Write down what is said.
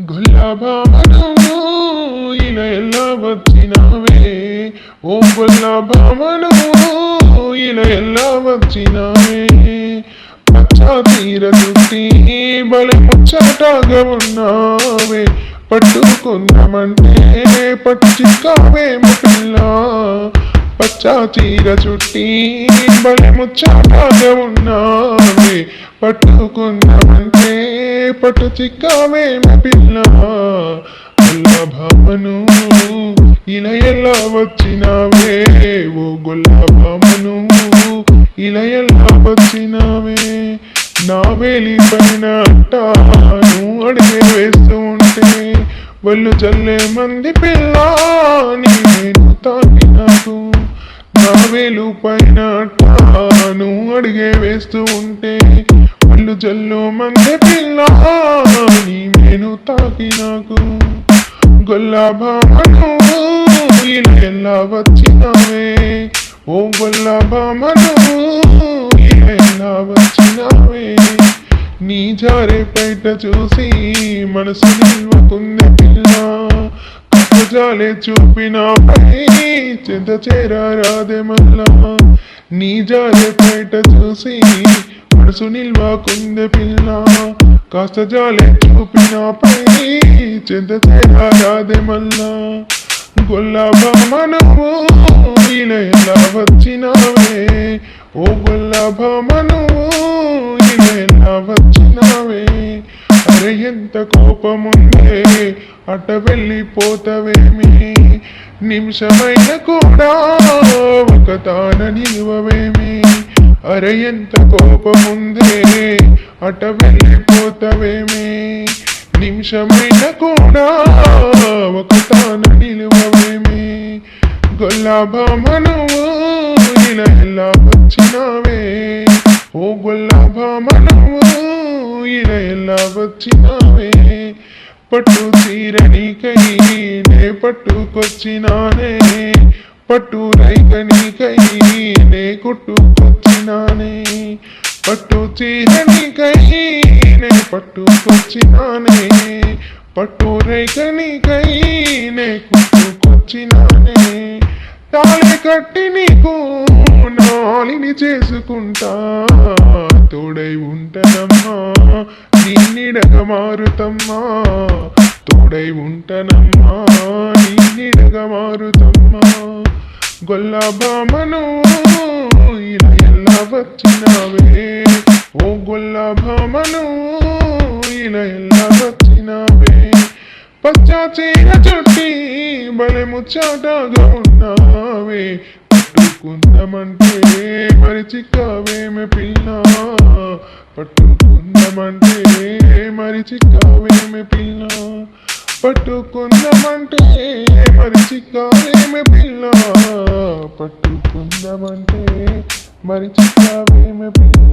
గులాబామను ఇలా ఎలా వచ్చినావే? ఓ గులాబామను ఇలా ఎలా వచ్చినావే? పచ్చా తీర చుట్టి బలి ముచ్చటగా ఉన్నావే. పట్టుకుందామంటే పట్టు చిక్కావేమో పిల్ల. పచ్చా చీర చుట్టి బలి ముచ్చటాగా ఉన్నావే. పట్టుకుందామంటే పట్టు పిన్న. అల్ల గుల్లభామను ఇలా ఎలా వచ్చినావే? ఓ గుల్లభామను ఇలా ఎలా వచ్చినావే? నా వేలి పైన అంటాను అడిగే వేస్తూ ఉంటే వాళ్ళు చల్లే మంది పిల్ల నీ నేను తాకి నా వేలు పైన అంటాను అడిగే వేస్తూ ఉంటే జల్లు జల్లు మంది పిల్ల నీ నేను తాకి నాకు గొల్లాభామను ఇలా ఎలా వచ్చినావే. ఓ గొల్లాభామను ఇలా ఎలా వచ్చినావే. నీ జారే బయట చూసి మనసు నిల్వకుంది పిల్ల. జాలే చూపినాపై చింత చేరారాదే మళ్ళా నీ జారే బయట చూసి మనసు నిల్వకుంది పిల్ల కాస్త జాలే చూపినాపై చెంత చేరారాదే మళ్ళా. గొల్లభామను ఇలా ఎలా వచ్చినావే? ఓ గొల్లభామను ఇలా ఎలా వచ్చినావే? అరే ఎంత కోపముందే అట వెళ్ళిపోతవేమి? నిమిషమైన కూడా ఒక తాన నిలువవేమి? అరే ఎంత కోపముందే అట వెళ్ళిపోతావేమే నిమిషమైన కూడా ఒక తాన నిలువవేమే? గొల్లాభామను ఇలా ఎలా వచ్చినావే? ఓ గొల్లాభామను ఇలా ఎలా వచ్చినావే? పట్టు చీర నీకై నే పట్టుకొచ్చినానే పట్టు రైక నీకై నే కొట్టుకొచ్చినానే పట్టు చీరని నీకై నే పట్టుకొచ్చినానే పట్టు రేఖని నీకై నే కుట్టుకొచ్చినానే తాళి కట్టి నీకు నాలిని చేసుకుంటా. తోడై ఉంటనమ్మా నిన్నిడగ మారుతమ్మా. తోడై ఉంటనమ్మా నిన్నిడగ మారుతమ్మా. గొల్లభామను బామను వచ్చినావే ఓ గొల్లభామను ఇలా ఎలా వచ్చినావే పచ్చా చీర చుట్టి బలె ముచ్చాటగా ఉన్నావే పట్టుకుందామంటే మరి చిక్కావేమే పిల్ల పట్టుకుందామంటే మరి చిక్కావేమే పిల్ల పట్టుకుందామంటే మరి చిక్కావేమి పిల్ల? పట్టుకుందామంటే మరి చిక్కావేమి పిల్ల?